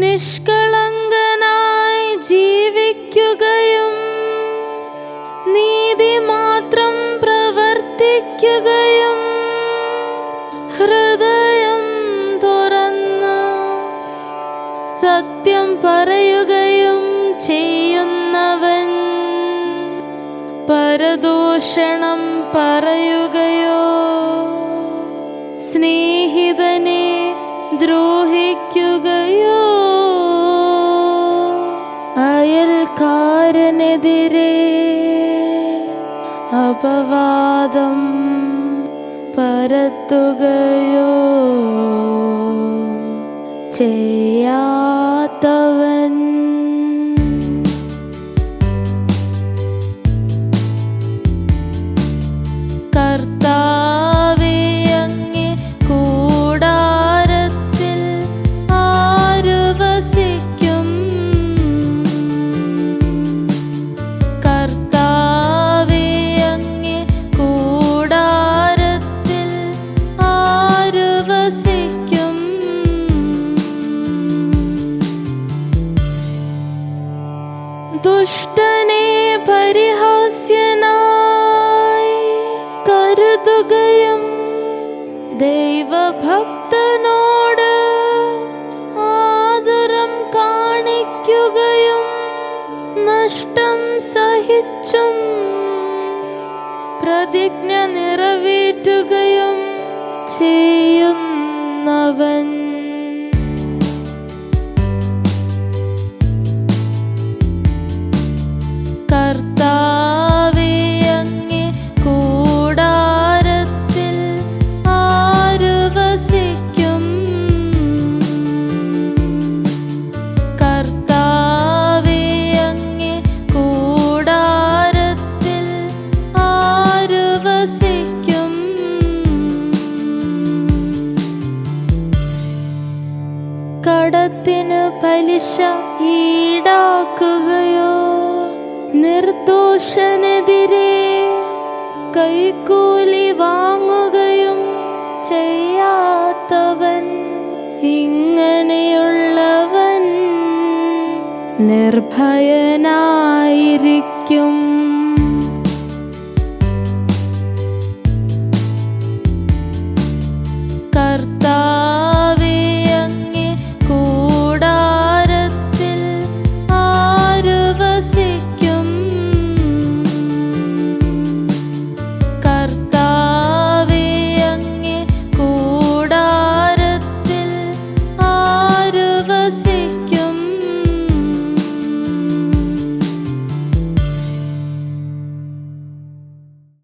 നിഷ്കളങ്കനായി ജീവിക്കുകയും നീതി മാത്രം പ്രവർത്തിക്കുകയും ഹൃദയം തുറന്ന് സത്യം പറയുകയും ചെയ്യുന്നവൻ പരദൂഷണം പറയുകയോ സ്നേഹിതനെ ദ്രോഹിക്കുകയോ അയൽക്കാരനെതിരെ അപവാദം പരത്തുകയോ ചെയ്യാത്തവൻ ദുഷ്ടനെ പരിഹാസ്യനായി കരുതുകയും ദൈവഭക്തനോട് ആദരം കാണിക്കുകയും നഷ്ടം സഹിച്ചും പ്രതിജ്ഞ നിറവേറ്റുകയും ചെയ്യുന്നവൻ. കടത്തിന് പലിശ ഈടാക്കുകയോ നിർദോഷനെതിരെ കൈക്കൂലി വാങ്ങുകയും ചെയ്യാത്തവൻ ഇങ്ങനെയുള്ളവൻ നിർഭയനാ